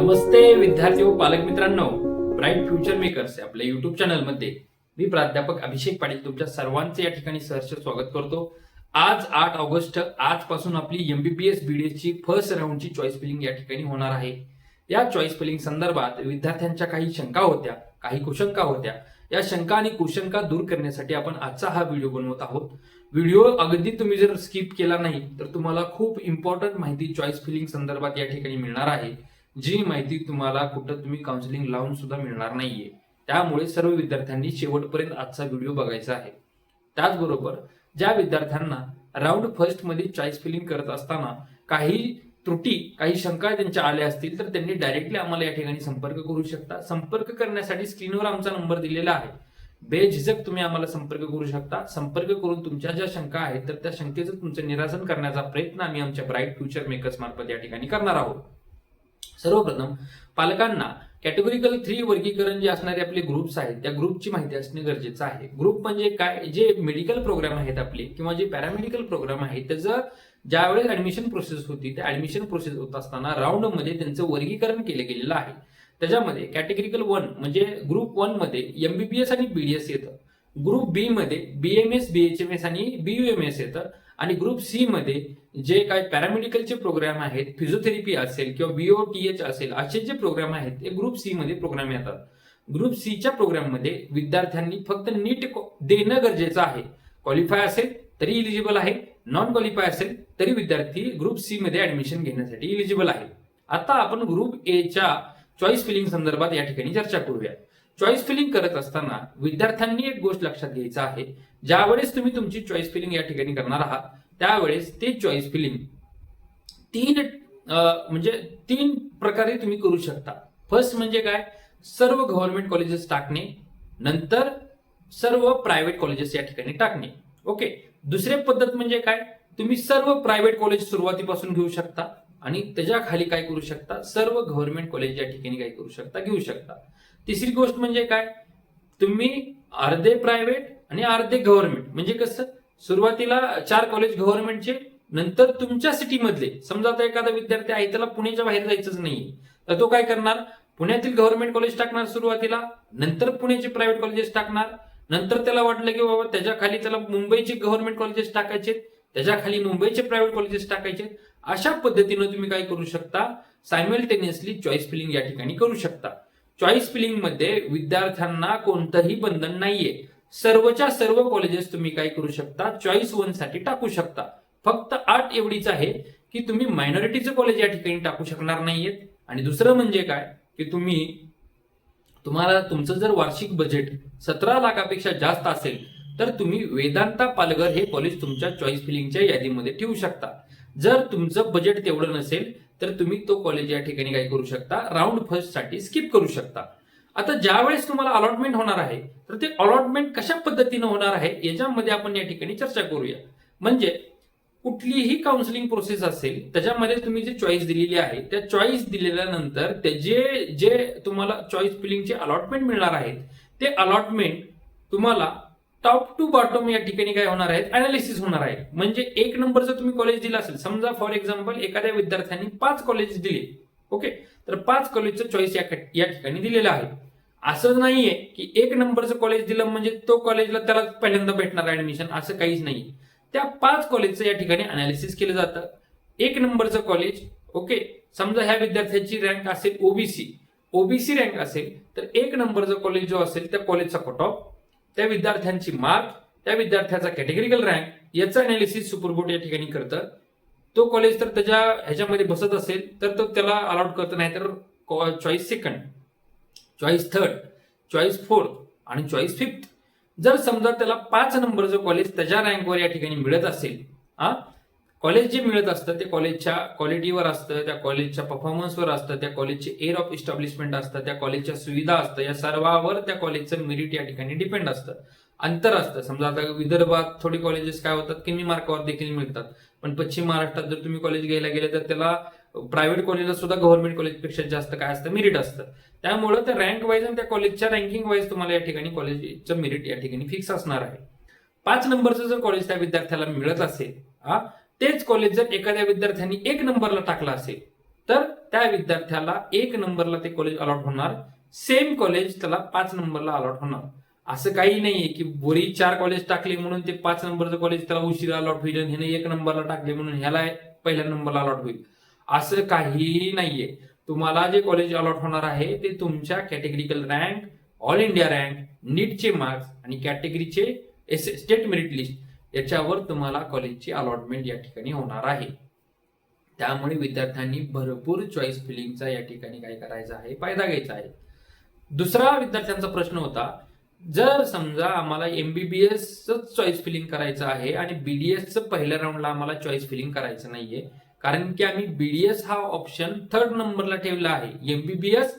नमस्ते विद्यार्थी व पालक मित्रांनो. ब्राईट फ्युचर मेकर्स आपल्या युट्यूब चॅनलमध्ये मी प्राध्यापक अभिषेक पाटील तुमच्या सर्वांचे या ठिकाणी सहर्ष स्वागत करतो. आज आठ ऑगस्ट आजपासून आपली एमबीबीएस बीडीएस ची फर्स्ट राऊंडची चॉईस फिलिंग या ठिकाणी होणार आहे. या चॉईस फिलिंग संदर्भात विद्यार्थ्यांच्या काही शंका होत्या काही कुशंका होत्या. या शंका आणि कुशंका दूर करण्यासाठी आपण आजचा हा व्हिडिओ बनवत आहोत. व्हिडिओ अगदी तुम्ही जर स्किप केला नाही तर तुम्हाला खूप इम्पॉर्टंट माहिती चॉईस फिलिंग संदर्भात या ठिकाणी मिळणार आहे. जी माहिती तुम्हाला कुठं तुम्ही काउन्सिलिंग लावून सुद्धा मिळणार नाहीये. त्यामुळे सर्व विद्यार्थ्यांनी शेवटपर्यंत आजचा व्हिडिओ बघायचा आहे. त्याचबरोबर ज्या विद्यार्थ्यांना राऊंड फर्स्टमध्ये चॉईस फिलिंग करत असताना काही त्रुटी काही शंका त्यांच्या आल्या असतील तर त्यांनी डायरेक्टली आम्हाला या ठिकाणी संपर्क करू शकता. संपर्क करण्यासाठी स्क्रीनवर आमचा नंबर दिलेला आहे. बेझिजक तुम्ही आम्हाला संपर्क करू शकता. संपर्क करून तुमच्या ज्या शंका आहेत तर त्या शंकेचं तुमचं निरासन करण्याचा प्रयत्न आम्ही आमच्या ब्राईट फ्युचर मेकर्स मार्फत या ठिकाणी करणार आहोत. सर्वप्रथम पालकांना कॅटेगोरिकल थ्री वर्गीकरण जे असणारे आपले ग्रुप्स आहेत त्या ग्रुपची माहिती असणे गरजेचं आहे. ग्रुप म्हणजे काय? जे मेडिकल प्रोग्राम आहेत आपले किंवा जे पॅरामेडिकल प्रोग्राम आहेत त्याचं ज्यावेळेस ऍडमिशन प्रोसेस होती त्या ऍडमिशन प्रोसेस होत असताना राऊंडमध्ये त्यांचं वर्गीकरण केलं गेलेलं आहे. त्याच्यामध्ये कॅटेगरिकल वन म्हणजे ग्रुप वनमध्ये एमबीबीएस आणि बीडीएस येतं. ग्रुप बी मध्ये बीएमएस बीएचएमएस आणि बीयूएमएस येतं. आणि ग्रुप सी मध्ये जे काय पॅरामेडिकलचे प्रोग्राम आहेत फिजिओथेरपी असेल किंवा बीओटीएच असेल असे जे प्रोग्राम आहेत ते ग्रुप सी मध्ये प्रोग्राम येतात. ग्रुप सीच्या प्रोग्राममध्ये विद्यार्थ्यांनी फक्त नीट देणं गरजेचं आहे. क्वालिफाय असेल तरी इलिजिबल आहे. नॉन क्वालिफाय असेल तरी विद्यार्थी ग्रुप सी मध्ये ऍडमिशन घेण्यासाठी इलिजिबल आहे. आता आपण ग्रुप एच्या चॉईस फिलिंग संदर्भात या ठिकाणी चर्चा करूया. चॉईस फिलिंग करत असताना विद्यार्थ्यांनी एक गोष्ट लक्षात घ्यायचं आहे. ज्यावेळेस तुम्ही तुमची चॉईस फिलिंग या ठिकाणी करणार आहात त्यावेळेस ते चॉईस फिलिंग तीन म्हणजे तीन प्रकारे तुम्ही करू शकता. फर्स्ट म्हणजे काय? सर्व गव्हर्नमेंट कॉलेजेस टाकणे नंतर सर्व प्रायव्हेट कॉलेजेस या ठिकाणी टाकणे. ओके दुसरी पद्धत म्हणजे काय? तुम्ही सर्व प्रायव्हेट कॉलेज सुरुवातीपासून घेऊ शकता. आणि त्याच्याखाली काय करू शकता? सर्व गव्हर्नमेंट कॉलेज या ठिकाणी काय करू शकता? घेऊ शकता. तिसरी गोष्ट म्हणजे काय? तुम्ही अर्धे प्रायव्हेट आणि अर्धे गव्हर्नमेंट म्हणजे कसं? सुरुवातीला चार कॉलेज गव्हर्नमेंटचे नंतर तुमच्या सिटीमधले समजा आता एखादा विद्यार्थी आहे त्याला पुण्याच्या बाहेर जायचंच नाही तर तो काय करणार? पुण्यातील गव्हर्नमेंट कॉलेज टाकणार सुरुवातीला नंतर पुण्याचे प्रायव्हेट कॉलेजेस टाकणार. नंतर त्याला वाटलं की बाबा त्याच्याखाली त्याला मुंबईचे गव्हर्नमेंट कॉलेजेस टाकायचे त्याच्याखाली मुंबईचे प्रायव्हेट कॉलेजेस टाकायचे अशा पद्धतीनं तुम्ही काय करू शकता? सायमल्टेनियसली चॉईस फिलिंग या ठिकाणी करू शकता. चॉईस फिलिंगमध्ये विद्यार्थ्यांना कोणतंही बंधन नाहीये. सर्वच्या सर्व कॉलेजेस तुम्ही काय करू शकता? चॉईस वनसाठी टाकू शकता. फक्त आठ एवढीच आहे की तुम्ही मायनॉरिटीचं कॉलेज या ठिकाणी टाकू शकणार नाहीयेत. आणि दुसरं म्हणजे काय? की तुम्ही तुम्हाला तुमचं जर वार्षिक बजेट सतरा लाखापेक्षा जास्त असेल तर तुम्ही वेदांता पालघर हे कॉलेज तुमच्या चॉईस फिलिंगच्या यादीमध्ये ठेवू शकता. जर तुमचं बजेट तेवढं नसेल तर तुम्ही तो कॉलेज या ठिकाणी काय करू शकता? राऊंड फर्स्टसाठी स्किप करू शकता. आता ज्या वेळेस तुम्हाला अलॉटमेंट होणार आहे तर ते अलॉटमेंट कशा पद्धतीनं होणार आहे याच्यामध्ये आपण या ठिकाणी चर्चा करूया. म्हणजे कुठलीही काउन्सिलिंग प्रोसेस असेल त्याच्यामध्ये तुम्ही जे चॉईस दिलेली आहे त्या चॉईस दिलेल्यानंतर ते जे जे तुम्हाला चॉईस फिलिंगचे अलॉटमेंट मिळणार आहेत ते अलॉटमेंट तुम्हाला टॉप टू बॉटम या ठिकाणी काय होणार आहेत? अनालिसिस होणार आहे. म्हणजे एक नंबरचं तुम्ही कॉलेज दिलं असेल समजा फॉर एक्झाम्पल एखाद्या विद्यार्थ्यांनी पाच कॉलेज दिले. ओके तर पाच कॉलेजचं चॉईस या या ठिकाणी दिलेलं आहे. असं नाहीये की एक नंबरचं कॉलेज दिलं म्हणजे तो कॉलेजला त्याला पहिल्यांदा भेटणार ऍडमिशन असं काहीच नाही त्या पाच कॉलेजचं या ठिकाणी अनालिसिस केलं जातं. एक नंबरचं कॉलेज ओके समजा ह्या विद्यार्थ्याची रँक असेल ओबीसी ओबीसी रँक असेल तर एक नंबरचं कॉलेज जो असेल त्या कॉलेजचा कट ऑफ त्या विद्यार्थ्यांची मार्क त्या विद्यार्थ्याचा कॅटेगरिकल रँक याचं अनालिसिस सुपरबोर्ड या ठिकाणी करतं. तो कॉलेज तर त्याच्या ह्याच्यामध्ये बसत असेल तर तो त्याला अलॉट करत नाही तर choice second choice third choice fourth आणि चॉईस फिफ्थ जर समजा त्याला पाच नंबरचं कॉलेज त्याच्या रँकवर या ठिकाणी मिळत असेल हा कॉलेज जे मिळत असतं ते कॉलेजच्या क्वालिटीवर असतं त्या कॉलेजच्या परफॉर्मन्सवर असतं त्या कॉलेजचे एअर ऑफ इस्टॅब्लिशमेंट असतं त्या कॉलेजच्या सुविधा असतं या सर्वावर त्या कॉलेजचं मेरिट या ठिकाणी डिपेंड असतं. अंतर असतं. समजा आता विदर्भात थोडी कॉलेजेस काय होतात कमी मार्कावर देखील मिळतात. पण पश्चिम महाराष्ट्रात जर तुम्ही कॉलेज घ्यायला गेले तर त्याला प्रायव्हेट कॉलेजला सुद्धा गव्हर्नमेंट कॉलेजपेक्षा जास्त काय असतं मेरिट असतं. त्यामुळं त्या रँक वाईज आणि त्या कॉलेजच्या रँकिंग वाईज तुम्हाला या ठिकाणी कॉलेजचं मेरिट या ठिकाणी फिक्स असणार आहे. पाच नंबरचं जर कॉलेज त्या विद्यार्थ्याला मिळत असेल हा तेच कॉलेज जर एखाद्या विद्यार्थ्यांनी एक नंबरला टाकला असेल तर त्या विद्यार्थ्याला एक नंबरला ते कॉलेज अलॉट होणार. सेम कॉलेज त्याला पाच नंबरला अलॉट होणार. असं काही नाहीये की बोरी चार कॉलेज टाकले म्हणून ते पाच नंबरचं कॉलेज त्याला उशिरा अलॉट होईल आणि ह्याने एक नंबरला टाकले म्हणून ह्याला पहिल्या नंबरला अलॉट होईल. असं काहीही नाहीये. तुम्हाला जे कॉलेज अलॉट होणार आहे ते तुमच्या categorical rank all India rank नीटचे marks आणि कॅटेगरीचे स्टेट मेरिट लिस्ट याच्यावर तुम्हाला कॉलेजची अलॉटमेंट या ठिकाणी होणार आहे. त्यामुळे विद्यार्थ्यांनी भरपूर चॉईस फिलिंगचा या ठिकाणी काय करायचा आहे फायदा घ्यायचा आहे. दुसरा विद्यार्थ्यांचा प्रश्न होता जर समजा आम्हाला एमबीबीएस चॉईस फिलिंग करायचं आहे आणि बीडीएस पहिल्या राऊंडला आम्हाला चॉईस फिलिंग करायचं नाहीये कारण की आम्ही बीडीएस हा ऑप्शन थर्ड नंबरला ठेवला आहे. एमबीबीएस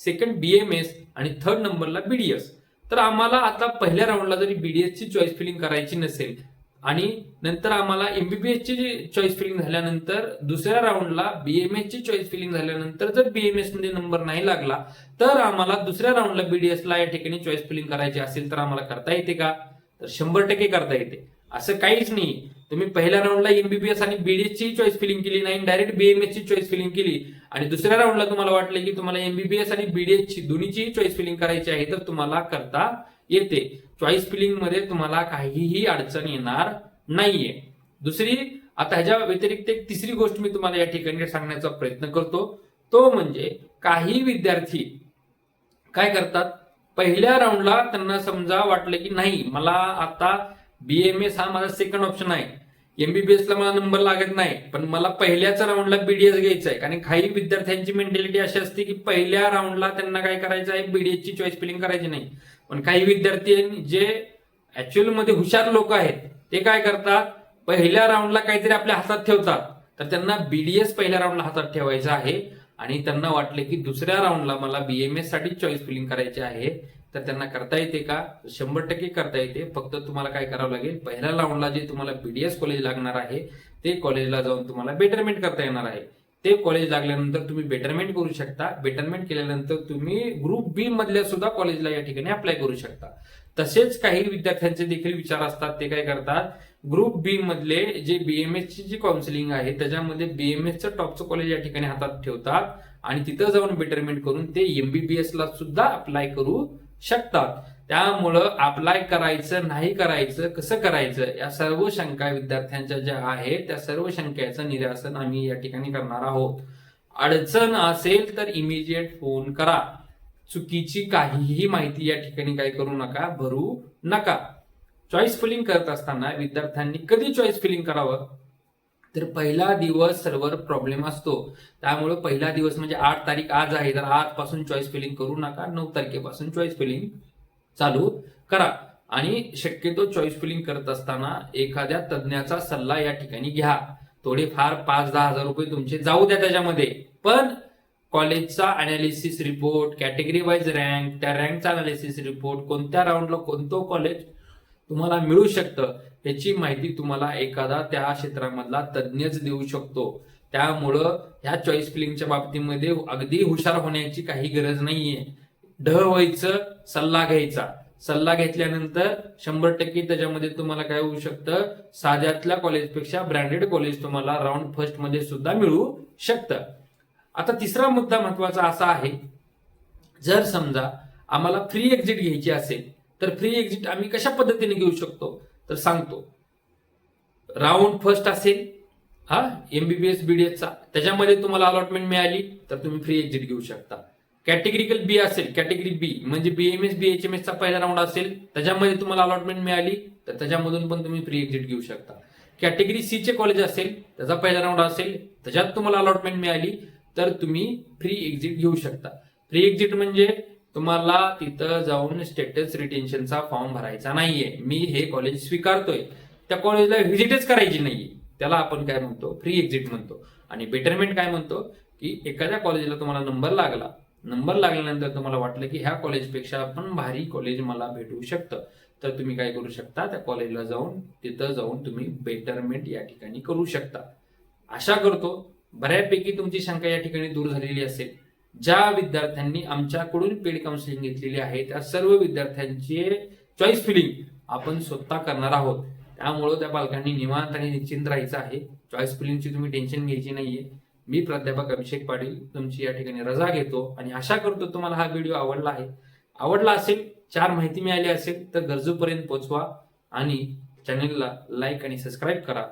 सेकंड बीएमएस आणि थर्ड नंबरला बीडीएस तर आम्हाला आता पहिल्या राऊंडला जरी बीडीएसची चॉईस फिलिंग करायची नसेल आणि नंतर आम्हाला एमबीबीएसची ची चॉईस फिलिंग झाल्यानंतर दुसऱ्या राऊंडला बीएमएस ची चॉईस फिलिंग झाल्यानंतर जर बीएमएसमध्ये नंबर नाही लागला तर आम्हाला दुसऱ्या राऊंडला बीडीएस ला या ठिकाणी चॉईस फिलिंग करायची असेल तर आम्हाला करता येते का? तर शंभर टक्के करता येते. असं काहीच नाही. तुम्ही पहिल्या राऊंडला एमबीबीएस आणि बीडीएस ची चॉईस फिलिंग केली नाही डायरेक्ट बीएमएस ची चॉईस फिलिंग केली. आणि दुसऱ्या राऊंडला तुम्हाला वाटलं की तुम्हाला एमबीबीएस आणि बीडीएस ची दोन्हीची चॉईस फिलिंग करायची आहे तर तुम्हाला करता येते. चॉईस फिलिंगमध्ये तुम्हाला काहीही अडचण येणार नाहीये. दुसरी आता ह्याच्या व्यतिरिक्त एक तिसरी गोष्ट मी तुम्हाला या ठिकाणी सांगण्याचा प्रयत्न करतो. तो म्हणजे काही विद्यार्थी काय करतात? पहिल्या राऊंडला त्यांना समजा वाटलं की नाही मला आता बीएमएस हा माझा सेकंड ऑप्शन आहे. एमबीबीएस ला मला नंबर लागत नाही पण मला पहिल्याच राऊंडला बीडीएस घ्यायचं आहे कारण काही विद्यार्थ्यांची मेंटॅलिटी अशी असते की पहिल्या राऊंडला त्यांना काय करायचं आहे बीडीएस ची चॉईस फिलिंग करायची नाही. पण काही विद्यार्थी जे ऍक्च्युअलमध्ये हुशार लोक आहेत ते काय करतात पहिल्या राऊंडला काहीतरी आपल्या हातात ठेवतात. तर त्यांना बीडीएस पहिल्या राऊंडला हातात ठेवायचं आहे. आणि त्यांना वाटले की दुसऱ्या राऊंडला मला बीएमएससाठी चॉईस फिलिंग करायची आहे. तर त्यांना करता येते का? शंभर टक्के करता येते. फक्त तुम्हाला काय करावं लागेल? पहिल्या राऊंडला जे तुम्हाला बीडीएस कॉलेज लागणार आहे ते कॉलेजला जाऊन तुम्हाला बेटरमेंट करता येणार आहे. ते कॉलेज लागल्यानंतर तुम्ही बेटरमेंट करू शकता. बेटरमेंट केल्यानंतर तुम्ही ग्रुप बी मधल्या सुद्धा कॉलेजला या ठिकाणी अप्लाय करू शकता. तसेच काही विद्यार्थ्यांचे देखील विचार असतात. ते काय करतात? ग्रुप बी मधले जे बीएमएस ची जी काउन्सिलिंग आहे त्याच्यामध्ये बीएमएसचं टॉपचं कॉलेज या ठिकाणी हातात ठेवतात आणि तिथं जाऊन बेटरमेंट करून ते एमबीबीएस ला सुद्धा अप्लाय करू शकतात. त्यामुळं अप्लाय करायचं नाही करायचं कसं करायचं या सर्व शंका विद्यार्थ्यांच्या ज्या आहेत त्या सर्व शंकेचं निरासन आम्ही या ठिकाणी करणार आहोत. अडचण असेल तर इमिजिएट फोन करा. चुकीची काहीही माहिती या ठिकाणी काय करू नका भरू नका. चॉईस फिलिंग करत असताना विद्यार्थ्यांनी कधी चॉईस फिलिंग करावं? तर पहिला दिवस सर्व्हर प्रॉब्लेम असतो. त्यामुळे पहिला दिवस म्हणजे आठ तारीख आज आहे. तर आजपासून चॉईस फिलिंग करू नका. नऊ तारखेपासून चॉईस फिलिंग चालू करा. आणि शक्यतो चॉईस फिलिंग करत असताना एखाद्या तज्ज्ञाचा सल्ला या ठिकाणी घ्या. थोडेफार पाच दहा हजार रुपये तुमचे जाऊ द्या त्याच्यामध्ये. पण कॉलेजचा analysis report category wise rank त्या रँकचा अनालिसिस रिपोर्ट कोणत्या राऊंडला कोणतं कॉलेज तुम्हाला मिळू शकतं. याची माहिती तुम्हाला एखादा त्या क्षेत्रामधला तज्ज्ञच देऊ शकतो. त्यामुळं ह्या चॉईस फिलिंगच्या बाबतीमध्ये अगदी हुशार होण्याची काही गरज नाहीये. ढ व्हायचं सल्ला घ्यायचा. सल्ला घेतल्यानंतर शंभर टक्के त्याच्यामध्ये तुम्हाला काय होऊ शकतं? साध्यातल्या कॉलेजपेक्षा ब्रँडेड कॉलेज तुम्हाला राऊंड फर्स्टमध्ये सुद्धा मिळू शकतं. आता तिसरा मुद्दा महत्त्वाचा असा आहे. जर समजा आम्हाला फ्री एक्झिट घ्यायची असेल तर फ्री एक्झिट आम्ही कशा पद्धतीने घेऊ शकतो? तर सांगतो. राऊंड फर्स्ट असेल हा एमबीबीएस बीडीएसचा त्याच्यामध्ये तुम्हाला अलॉटमेंट मिळाली तर तुम्ही फ्री एक्झिट घेऊ शकता. कॅटेगरिकल बी असेल कॅटेगरी बी म्हणजे बीएमएस बीएचएमएस चा पहिला राऊंड असेल त्याच्यामध्ये तुम्हाला अलॉटमेंट मिळाली तर त्याच्यामधून पण तुम्ही फ्री एक्झिट घेऊ शकता. कॅटेगरी सी चे कॉलेज असेल त्याचा पहिला राऊंड असेल त्याच्यात तुम्हाला अलॉटमेंट मिळाली तर तुम्ही फ्री एक्झिट घेऊ शकता. फ्री एक्झिट म्हणजे तुम्हाला तिथं जाऊन स्टेटस रिटेन्शनचा फॉर्म भरायचा नाहीये. मी हे कॉलेज स्वीकारतोय. त्या कॉलेजला व्हिजिटच करायची नाहीये. त्याला आपण काय म्हणतो? फ्री एक्झिट म्हणतो. आणि बेटरमेंट काय म्हणतो? की एखाद्या कॉलेजला तुम्हाला नंबर लागला. नंबर लागल्यानंतर तुम्हाला वाटलं की ह्या कॉलेजपेक्षा पण भारी कॉलेज मला भेटू शकतं. तर तुम्ही काय करू शकता? त्या कॉलेजला जाऊन तिथं जाऊन तुम्ही बेटरमेंट या ठिकाणी करू शकता. आशा करतो बऱ्यापैकी तुमची शंका या ठिकाणी दूर झालेली असेल. ज्या विद्यार्थ्यांनी आमच्याकडून पेड काउन्सिलिंग घेतलेली आहे त्या सर्व विद्यार्थ्यांचे चॉईस फिलिंग आपण स्वतः करणार आहोत. त्यामुळं त्या पालकांनी निवांत आणि निश्चिंत राहायचं आहे. चॉईस फिलिंगची तुम्ही टेन्शन घ्यायची नाहीये. मी प्राध्यापक अभिषेक पाटील तुमची या ठिकाणी रजा घेतो आणि आशा करतो तुम्हाला हा व्हिडिओ आवडला आहे. आवडला असेल चार माहिती मिळाली असेल तर गरजूपर्यंत पोहोचवा आणि चॅनलला लाईक आणि सबस्क्राईब करा.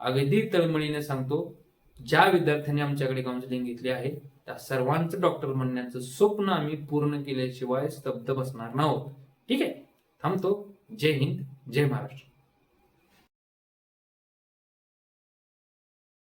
अगदी तळमळीने सांगतो ज्या विद्यार्थ्यांनी आमच्याकडे काउन्सिलिंग घेतली आहे त्या सर्वांचं डॉक्टर म्हणण्याचं स्वप्न आम्ही पूर्ण केल्याशिवाय स्तब्ध बसणार नाहोत. ठीक आहे? थांबतो. जय हिंद. जय महाराष्ट्र.